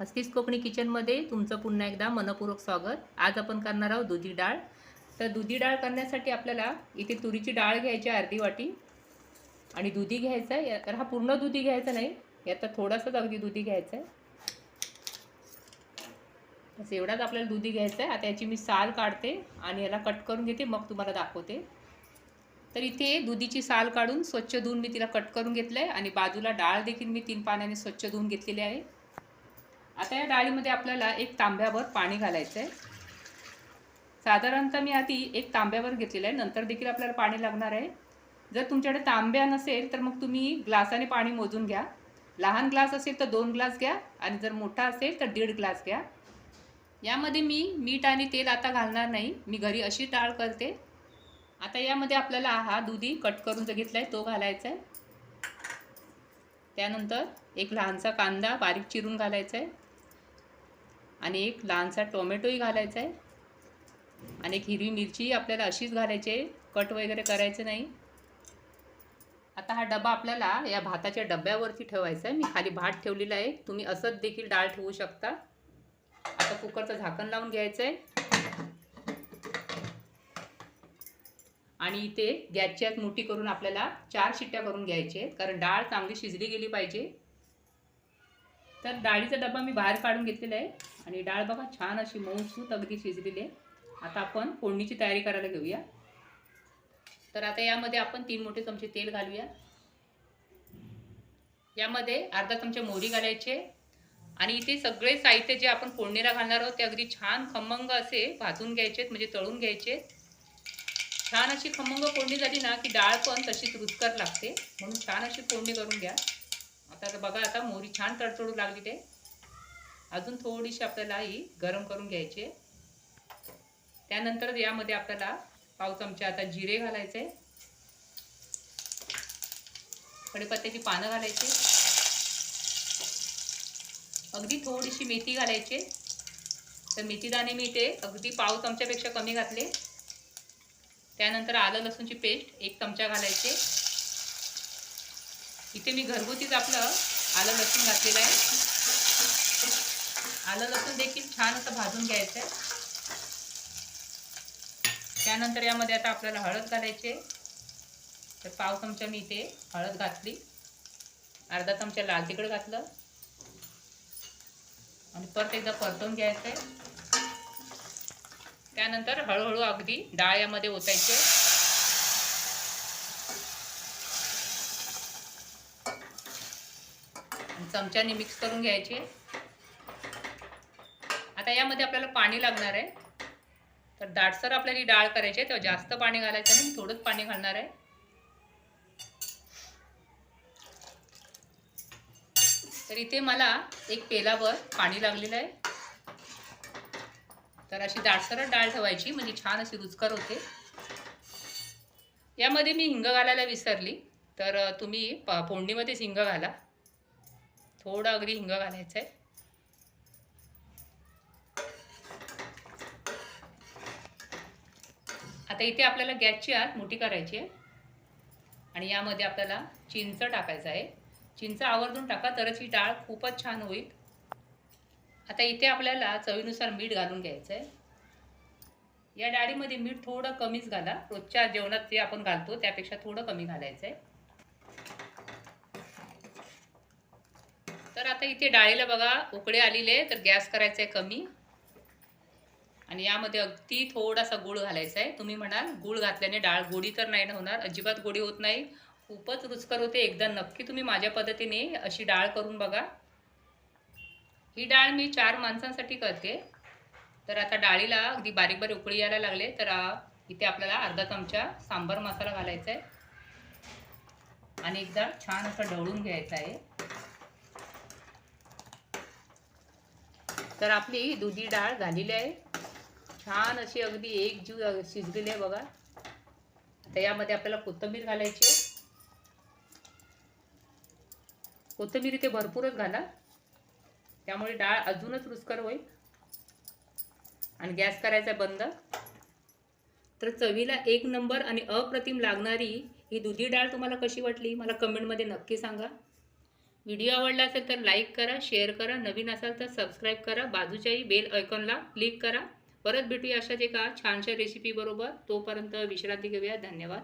हस्तीस कोकणी किचनमध्ये तुमचं पुन्हा एकदा मनपूर्वक स्वागत. आज आपण करणार आहोत दुधी डाळ. तर दुधी डाळ करण्यासाठी आपल्याला इथे तुरीची डाळ घ्यायची आहे अर्धी वाटी आणि दुधी घ्यायचं आहे. तर हा पूर्ण दुधी घ्यायचा नाही याचा थोडासाच अगदी दुधी घ्यायचा आहे. बस एवढाच आपल्याला दुधी घ्यायचा आहे. आता याची मी साल काढते आणि याला कट करून घेते मग तुम्हाला दाखवते. तर इथे दुधीची साल काढून स्वच्छ धुवून मी तिला कट करून घेतलं आहे आणि बाजूला डाळ देखील मी तीन पाण्याने स्वच्छ धुवून घेतलेली आहे. आता या डाळीमध्ये आपल्याला एक तांब्यावर पाणी घालायचं आहे साधारणतः मी आधी एक तांब्यावर घेतलेलं आहे. नंतर देखील आपल्याला पाणी लागणार आहे. जर तुमच्याकडे तांब्या नसेल तर मग तुम्ही ग्लासाने पाणी मोजून घ्या. लहान ग्लास असेल तर दोन ग्लास घ्या आणि जर मोठा असेल तर दीड ग्लास घ्या. यामध्ये मी मीठ आणि तेल आता घालणार नाही. मी घरी अशी डाळ करते. आता यामध्ये आपल्याला हा दुधी कट करून जो घेतला आहे तो घालायचा आहे त्यानंतर एक लहानसा कांदा बारीक चिरून घालायचा आहे आणि एक लहानसा टोमॅटोही घालायचा आहे. आणि एक हिरवी मिरची आपल्याला अशीच घालायची आहे. कट वगैरे करायचं नाही. आता हा डबा आपल्याला या भाताच्या डब्यावरती ठेवायचा आहे. मी खाली भात ठेवलेला आहे. तुम्ही असंच देखील डाळ ठेवू शकता. आता कुकरचं झाकण लावून घ्यायचं आहे. आणि इथे गॅसची आत मोठी करून आपल्याला चार शिट्ट्या करून घ्यायचे आहेत. कारण डाळ चांगली शिजली गेली पाहिजे. तर डाळीचा डबा मी बाहेर काढून घेतलेला आहे. आणि डाळ बघा छान अशी मऊसूत अगदी शिजलेली आहे. आता आपण फोडणीची तयारी करायला घेऊया. तर आता यामध्ये आपण तीन मोठे चमचे तेल घालूया. यामध्ये अर्धा चमचे मोहरी घालायचे. आणि इथे सगळे साहित्य जे आपण फोडणीला घालणार आहोत ते अगदी छान खमंग असे भाजून घ्यायचे म्हणजे तळून घ्यायचे. छान अशी खमंग फोडणी झाली ना की डाळ पण तशीच रुचकर लागते. म्हणून छान अशी फोडणी करून घ्या. आता बघा आता मोहरी छान तडतडू लागली ते. अजून थोडीशी आपल्याला ही गरम करून घ्यायची त्यानंतर यामध्ये आपल्याला पाव चमचा आता जिरे घालायचे. कढीपत्त्याची पानं घालायची. अगदी थोडीशी मेथी घालायची. तर मेथीदाणे मी ते अगदी पाव चमच्यापेक्षा कमी घातले. त्यानंतर आलं लसूणची पेस्ट एक चमचा घालायचे. इथे मी घरगुतीच आपलं आलं लसूण घातलेलं आहे. आलं लसूण देखील छान असं भाजून घ्यायचं आहे. त्यानंतर यामध्ये आता आपल्याला हळद घालायचे तर पाव चमचा मी इथे हळद घातली. अर्धा चमचा लाल तिखट घातलं. आणि परत एकदा परतून घ्यायचं आहे. त्यानंतर हळूहळू अगदी डाळ यामध्ये ओतायचे चमच्याने मिक्स करून घ्यायचे. आता यामध्ये आपल्याला पाणी लागणार आहे. तर दाटसर आपल्याला ही डाळ करायची आहे तेव्हा जास्त पाणी घालायचं नाही थोडंच पाणी घालणार आहे. तर इथे मला एक पेलावर पाणी लागलेलं आहे. तर अशी दाटसरच डाळ ठेवायची म्हणजे छान अशी रुचकर होते. यामध्ये मी हिंग घालायला विसरली. तर तुम्ही प फोडणीमध्येच हिंग घाला. थोडं अगदी हिंग घालायचं आहे आता इथे आपल्याला गॅसची आत मोठी करायची आहे. आणि यामध्ये आपल्याला चिंच टाकायचं आहे. चिंच आवर्जून टाका तरच ही डाळ खूपच छान होईल. आता इथे आपल्याला चवीनुसार मीठ घालून घ्यायचं आहे या डाळीमध्ये मीठ थोडं कमीच घाला. रोजच्या जेवणात जे आपण घालतो त्यापेक्षा थोडं कमी घालायचं आहे तर आता इथे डाळीला बघा उकडे आलेले तर गॅस करायचा आहे कमी. आणि यामध्ये अगदी थोडासा गुळ घालायचा आहे तुम्ही म्हणाल गुळ घातल्याने डाळ गोडी तर नाही ना होणार अजिबात गोडी होत नाही. खूपच रुचकर होते एकदा नक्की तुम्ही माझ्या पद्धतीने अशी डाळ करून बघा. ही डाळ मी चार माणसांसाठी करते. तर आता डाळीला अगदी बारीक बारीक उकळी यायला लागले तर इथे आपल्याला अर्धा चमचा सांबार मसाला घालायचा आहे आणि एकदा छान असं ढवळून घ्यायचं आहे तर आपली दुधी डाळ झालेली आहे. छान अशी अगदी एक जीव शिजलेली आहे बघा. आता यामध्ये आपल्याला कोथिंबीर घालायची आहे. कोथिंबीर इथे भरपूरच घाला. त्यामुळे डाळ अजूनच रुचकर होईल. आणि गॅस करायचा बंद. तर चवीला एक नंबर आणि अप्रतिम लागणारी ही दुधी डाळ तुम्हाला कशी वाटली? मला कमेंटमध्ये नक्की सांगा. व्हिडिओ आवडला असेल तर लाईक करा शेअर करा. नवीन असाल तर सबस्क्राईब करा. बाजूच्याही बेल आयकॉनला क्लिक करा. परत भेटूया अशाच एका छानशा रेसिपीबरोबर तोपर्यंत विश्रांती घेऊया. धन्यवाद.